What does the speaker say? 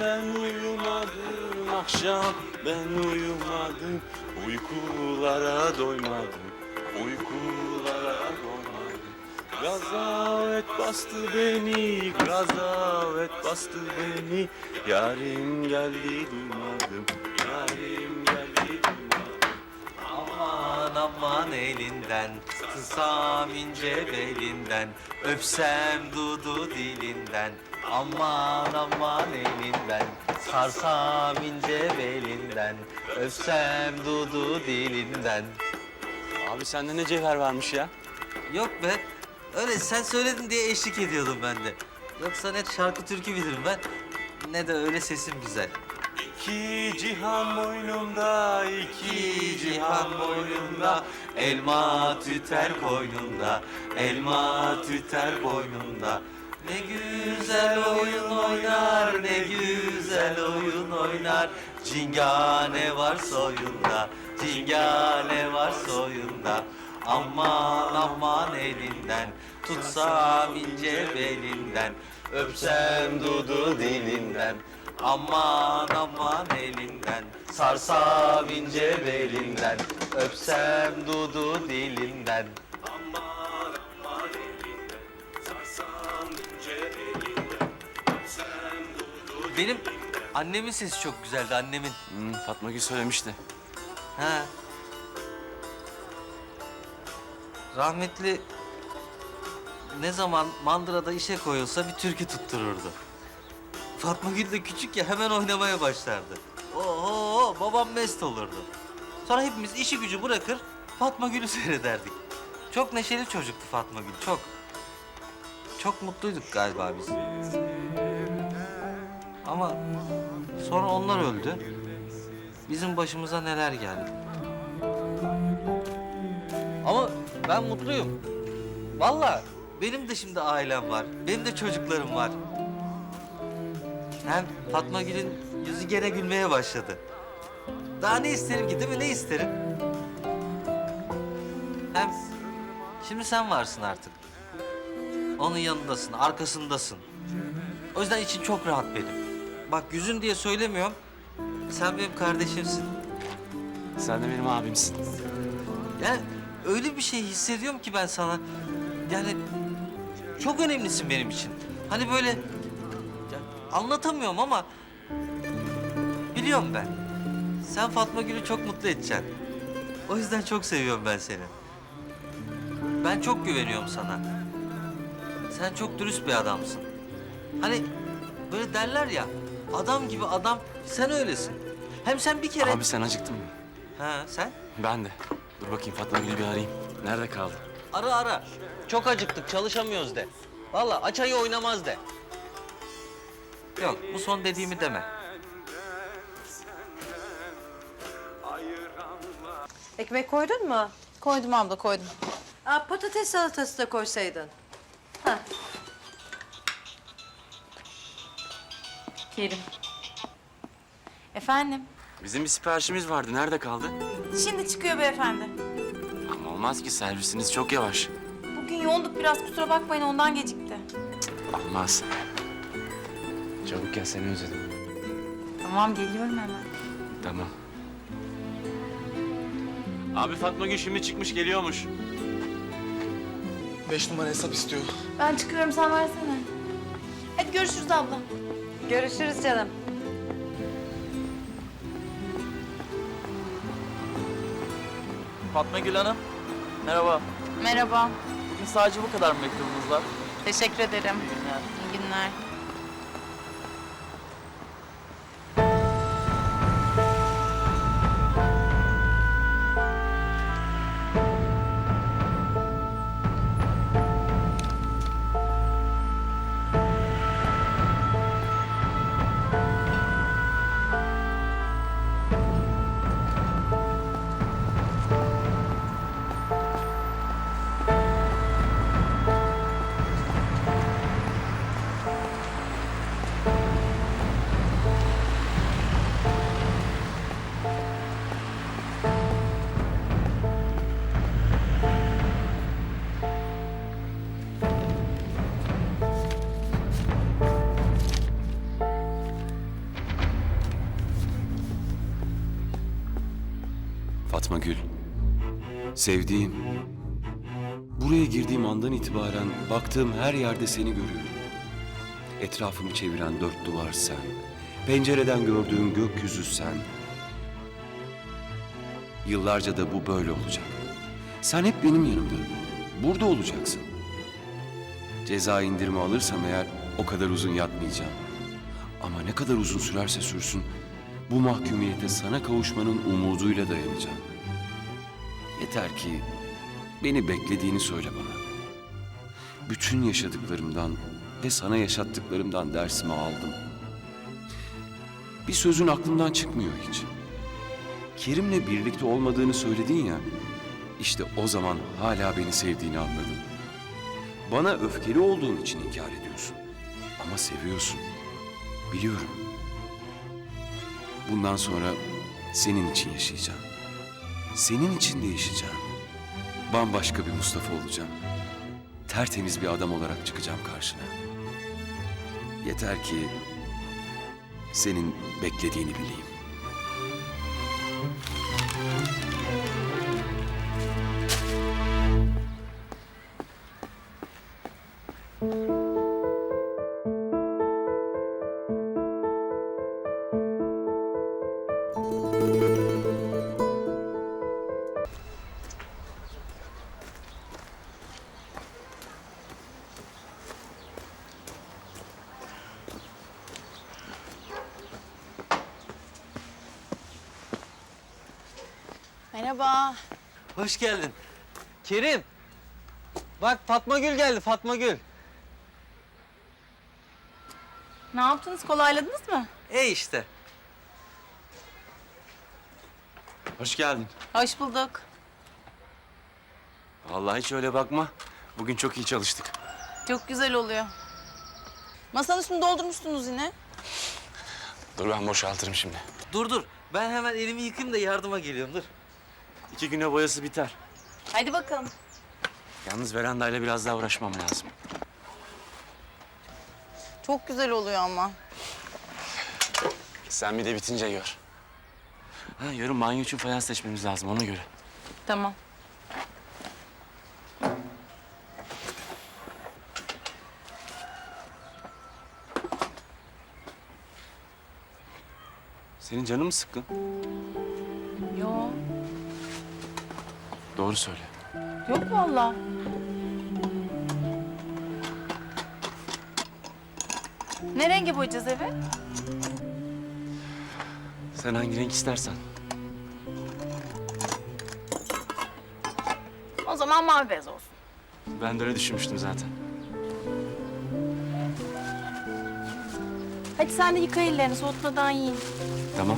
ben uyumadım akşam ben uyumadım. Uykulara doymadım uykulara doymadım. Gazavet bastı beni gazavet bastı beni. Yarim geldi duymadım yarim Aman elinden, tutsam ince belinden, öpsem dudu dilinden. Aman aman elinden, sarsam ince belinden, öpsem dudu dilinden. Abi sende ne cevher varmış ya Yok be, öyle sen söyledin diye eşlik ediyordum ben de. Yoksa ne şarkı türkü bilirim ben, ne de öyle sesim güzel. İki cihan boynunda, iki cihan boynunda. Elma tüter koynunda, elma tüter koynunda. Ne güzel oyun oynar, ne güzel oyun oynar. Cingane var soyunda, cingane var soyunda. Aman aman elinden, tutsam ince belinden. Öpsem dudu dilinden. Aman aman elinden Sarsam ince belinden Öpsem dudu dilinden Benim annemin sesi çok güzeldi annemin. Hmm, Fatma Gül söylemişti. Ha. Rahmetli ne zaman mandırada işe koyulsa bir türkü tuttururdu. Fatma Gül de küçük ya hemen oynamaya başlardı. Oo babam mest olurdu. Sonra hepimiz işi gücü bırakır Fatma Gül'ü seyrederdik. Çok neşeli çocuktu Fatma Gül çok. Çok mutluyduk galiba biz. Ama sonra onlar öldü. Bizim başımıza neler geldi. Ama ben mutluyum. Vallahi benim de şimdi ailem var. Benim de çocuklarım var. Hem Fatma Gül'ün yüzü gene gülmeye başladı. Daha ne isterim ki değil mi? Ne isterim? Hem şimdi sen varsın artık. Onun yanındasın, arkasındasın. O yüzden için çok rahat benim. Bak yüzün diye söylemiyorum. Sen benim kardeşimsin. Sen de benim abimsin. Yani öyle bir şey hissediyorum ki ben sana. Yani çok önemlisin benim için. Hani böyle anlatamıyorum ama biliyorum ben. Sen Fatma Gül'ü çok mutlu edeceksin. O yüzden çok seviyorum ben seni. Ben çok güveniyorum sana. Sen çok dürüst bir adamsın. Hani böyle derler ya adam gibi adam sen öylesin. Hem sen bir kere... Abi sen acıktın mı? Ha sen? Ben de. Dur bakayım Fatma Gül'ü bir arayayım. Nerede kaldı? Ara ara. Çok acıktık, çalışamıyoruz de. Vallahi aç ayı oynamaz de. Yok, bu son dediğimi deme. Ekmek koydun mu? Koydum abla koydum. Aa, patates salatası da koysaydın. Ha. Kerim. Efendim? Bizim bir siparişimiz vardı. Nerede kaldı? Şimdi çıkıyor beyefendi. Ama olmaz ki servisiniz çok yavaş. Bugün yoğunduk biraz kusura bakmayın ondan gecikti. Olmaz. Çabuk gel seni özledim. Tamam geliyorum hemen. Tamam. Abi Fatma Gül şimdi çıkmış geliyormuş. Beş numara hesap istiyor. Ben çıkıyorum sen versene. Hadi görüşürüz abla. Görüşürüz canım. Fatma Gül Hanım. Merhaba. Merhaba. Bugün sadece bu kadar mektubumuz var. Teşekkür ederim. İyi günler. İyi günler. Fatma Gül. Sevdiğim. Buraya girdiğim andan itibaren baktığım her yerde seni görüyorum. Etrafımı çeviren dört duvar sen. Pencereden gördüğüm gökyüzü sen. Yıllarca da bu böyle olacak. Sen hep benim yanımda. Burada olacaksın. Ceza indirimi alırsam eğer o kadar uzun yatmayacağım. Ama ne kadar uzun sürerse sürsün bu mahkumiyete sana kavuşmanın umuduyla dayanacağım. Yeter ki beni beklediğini söyle bana. Bütün yaşadıklarımdan ve sana yaşattıklarımdan dersimi aldım. Bir sözün aklımdan çıkmıyor hiç. Kerim'le birlikte olmadığını söyledin ya. İşte o zaman hala beni sevdiğini anladım. Bana öfkeli olduğun için inkar ediyorsun. Ama seviyorsun. Biliyorum. Bundan sonra senin için yaşayacağım. Senin için değişeceğim. Bambaşka bir Mustafa olacağım. Tertemiz bir adam olarak çıkacağım karşına. Yeter ki senin beklediğini bileyim. Merhaba. Hoş geldin. Kerim. Bak Fatma Gül geldi Fatma Gül. Ne yaptınız? Kolayladınız mı? E işte. Hoş geldin. Hoş bulduk. Vallahi hiç öyle bakma. Bugün çok iyi çalıştık. Çok güzel oluyor. Masanın üstünü doldurmuşsunuz yine. Dur ben boşaltırım şimdi. Dur dur. Ben hemen elimi yıkayayım da yardıma geliyorum dur. İki güne boyası biter. Hadi bakalım. Yalnız verandayla biraz daha uğraşmam lazım. Çok güzel oluyor ama. Sen bir de bitince gör. Ha, yarın banyo için fayans seçmemiz lazım ona göre. Tamam. Senin canın mı sıkkın? Doğru söyle. Yok vallahi. Ne renge boyayacağız evi? Sen hangi renk istersen. O zaman mavi beyaz olsun. Ben de öyle düşünmüştüm zaten. Hadi sen de yıka ellerini soğutmadan yiyin. Tamam.